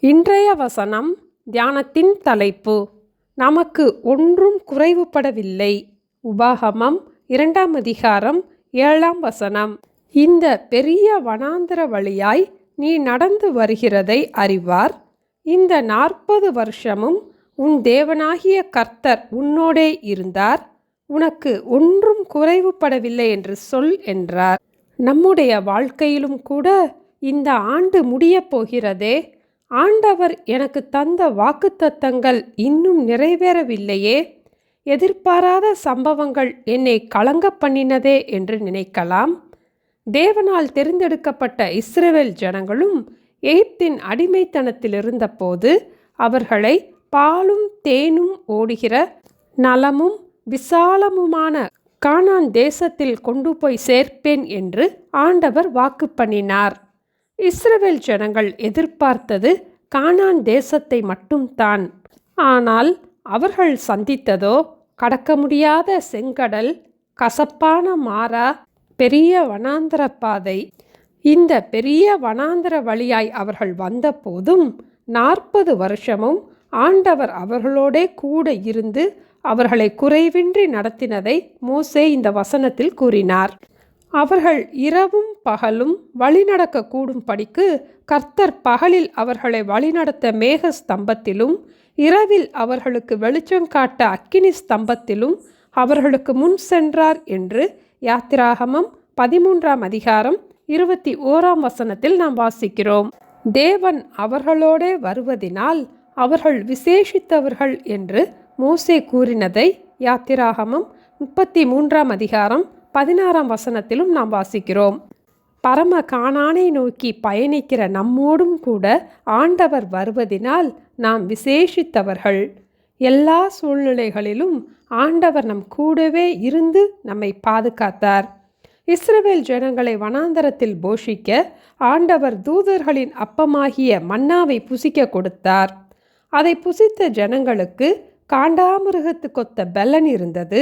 இன்றைய வசனம் தியானத்தின் தலைப்பு. நமக்கு ஒன்றும் குறைவுபடவில்லை. உபாகமம் இரண்டாம் அதிகாரம் ஏழாம் வசனம். இந்த பெரிய வனாந்தர வழியாய் நீ நடந்து வருகிறதை அறிவார். இந்த நாற்பது வருஷமும் உன் தேவனாகிய கர்த்தர் உன்னோடே இருந்தார். உனக்கு ஒன்றும் குறைவுபடவில்லை என்று சொல் என்றார். நம்முடைய வாழ்க்கையிலும் கூட இந்த ஆண்டு முடியப் போகிறதே. ஆண்டவர் எனக்கு தந்த வாக்குத்தத்தங்கள் இன்னும் நிறைவேறவில்லையே. எதிர்பாராத சம்பவங்கள் என்னை கலங்க பண்ணினதே என்று நினைக்கலாம். தேவனால் தெரிந்தெடுக்கப்பட்ட இஸ்ரேல் ஜனங்களும் எகிப்தின் அடிமைத்தனத்தில் இருந்தபோது அவர்களை பாலும் தேனும் ஓடுகிற நலமும் விசாலமுமான கானான் தேசத்தில் கொண்டு போய் சேர்ப்பேன் என்று ஆண்டவர் வாக்கு பண்ணினார். இஸ்ரவேல் ஜனங்கள் எதிர்பார்த்தது கானான் தேசத்தை மட்டும்தான். ஆனால் அவர்கள் சந்தித்ததோ கடக்க முடியாத செங்கடல் கசப்பான மாறா பெரிய வனாந்தர பாதை. இந்த பெரிய வனாந்தர வழியாய் அவர்கள் வந்தபோதும் நாற்பது வருஷமும் ஆண்டவர் அவர்களோடே கூட இருந்து அவர்களை குறைவின்றி நடத்தினதை மோசே இந்த வசனத்தில் கூறினார். அவர்கள் இரவும் பகலும் வழிநடக்க கூடும் படிக்கு கர்த்தர் பகலில் அவர்களை வழிநடத்த மேக ஸ்தம்பத்திலும் இரவில் அவர்களுக்கு வெளிச்சம் காட்ட அக்கினி ஸ்தம்பத்திலும் அவர்களுக்கு முன் சென்றார் என்று யாத்திராகமம் பதிமூன்றாம் அதிகாரம் இருபத்தி ஓராம் வசனத்தில் நாம் வாசிக்கிறோம். தேவன் அவர்களோடே வருவதினால் அவர்கள் விசேஷித்தவர்கள் என்று மோசே கூறினதை யாத்திராகமம் முப்பத்தி மூன்றாம் அதிகாரம் பதினாறாம் வசனத்திலும் நாம் வாசிக்கிறோம். பரம காணானை நோக்கி பயணிக்கிற நம்மோடும் கூட ஆண்டவர் வருவதினால் நாம் விசேஷித்தவர்கள். எல்லா சூழ்நிலைகளிலும் ஆண்டவர் நம் கூடவே இருந்து நம்மை பாதுகாத்தார். இஸ்ரவேல் ஜனங்களை வனாந்தரத்தில் போஷிக்க ஆண்டவர் தூதர்களின் அப்பமாகிய மன்னாவை புசிக்க கொடுத்தார். அதை புசித்த ஜனங்களுக்கு காண்டாமிருகத்து கொத்த பெலன் இருந்தது.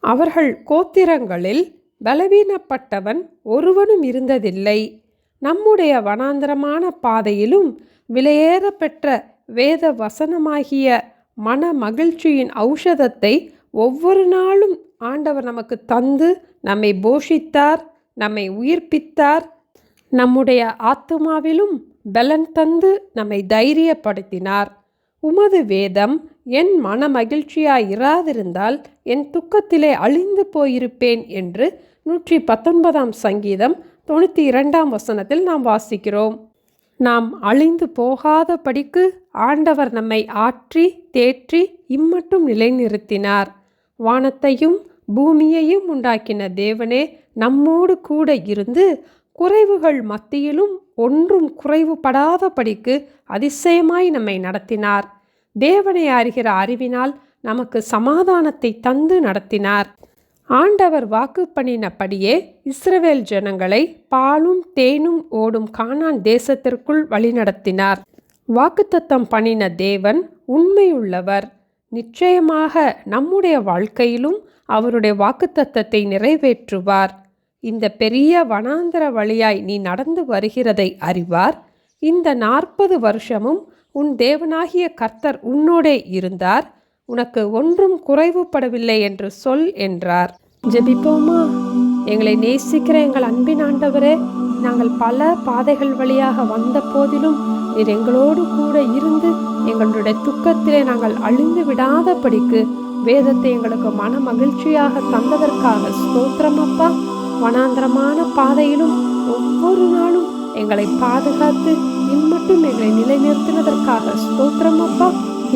அவர்கள் கோத்திரங்களில் பலவீனப்பட்டவன் ஒருவனும் இருந்ததில்லை. நம்முடைய வனாந்தரமான பாதையிலும் விலையேற பெற்ற வேத வசனமாகிய மன மகிழ்ச்சியின் ஔஷதத்தை ஒவ்வொரு நாளும் ஆண்டவர் நமக்கு தந்து நம்மை போஷித்தார் நம்மை உயிர்ப்பித்தார். நம்முடைய ஆத்துமாவிலும் பலன் தந்து நம்மை தைரியப்படுத்தினார். உமது வேதம் என் மன மகிழ்ச்சியாய் இராதிருந்தால் என் துக்கத்திலே அழிந்து போயிருப்பேன் என்று நூற்றி பத்தொன்பதாம் சங்கீதம் தொண்ணூற்றி இரண்டாம் வசனத்தில் நாம் வாசிக்கிறோம். நாம் அழிந்து போகாதபடிக்கு ஆண்டவர் நம்மை ஆற்றி தேற்றி இம்மட்டும் நிலைநிறுத்தினார். வானத்தையும் பூமியையும் உண்டாக்கின தேவனே நம்மோடு கூட இருந்து குறைவுகள் மத்தியிலும் ஒன்றும் குறைவுபடாதபடிக்கு அதிசயமாய் நம்மை நடத்தினார். தேவனை அறிகிற அறிவினால் நமக்கு சமாதானத்தை தந்து நடத்தினார். ஆண்டவர் வாக்கு பண்ணினபடியே இஸ்ரவேல் ஜனங்களை பாலும் தேனும் ஓடும் கானான் தேசத்திற்குள் வழிநடத்தினார். வாக்குத்தத்தம் பண்ணின தேவன் உண்மையுள்ளவர். நிச்சயமாக நம்முடைய வாழ்க்கையிலும் அவருடைய வாக்குத்தத்தத்தை நிறைவேற்றுவார். இந்த பெரிய வனாந்தர வழியாய் நீ நடந்து வருகிறதை அறிவார். இந்த நாற்பது வருஷமும் உன் தேவனாகிய கர்த்தர் உன்னோடே இருந்தார். உனக்கு ஒன்றும் குறைவுபடவில்லை என்று சொல் என்றார். ஜெபிப்போமா? எங்களை நேசிக்கிற எங்கள் அன்பின் ஆண்டவரே நாங்கள் பல பாதைகள் வழியாக வந்த போதிலும் நீர் எங்களோடு கூட இருந்து எங்களுடைய துக்கத்திலே நாங்கள் அழிந்து விடாதபடிக்கு வேதத்தை எங்களுக்கு மன மகிழ்ச்சியாக தந்ததற்காக ஸ்தோத்திரமப்பா வனாந்திரமான பாதையிலும் ஒவ்வொரு நாளும் எங்களை பாதுகாத்து மட்டும் எங்களை நிலைநிறுத்தினதற்காக. ஸ்தோத்திரம் அப்பா.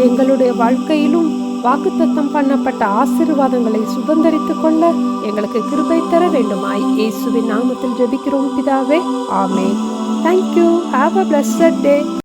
எங்களுடைய வாழ்க்கையிலும் வாக்குத்தத்தம் பண்ணப்பட்ட ஆசீர்வாதங்களை சுதந்திரித்து கொள்ள எங்களுக்கு கிருபை தர வேண்டுமாய். இயேசுவின் நாமத்தில் ஜெபிக்கிறோம் பிதாவே. ஆமே thank you have a blessed day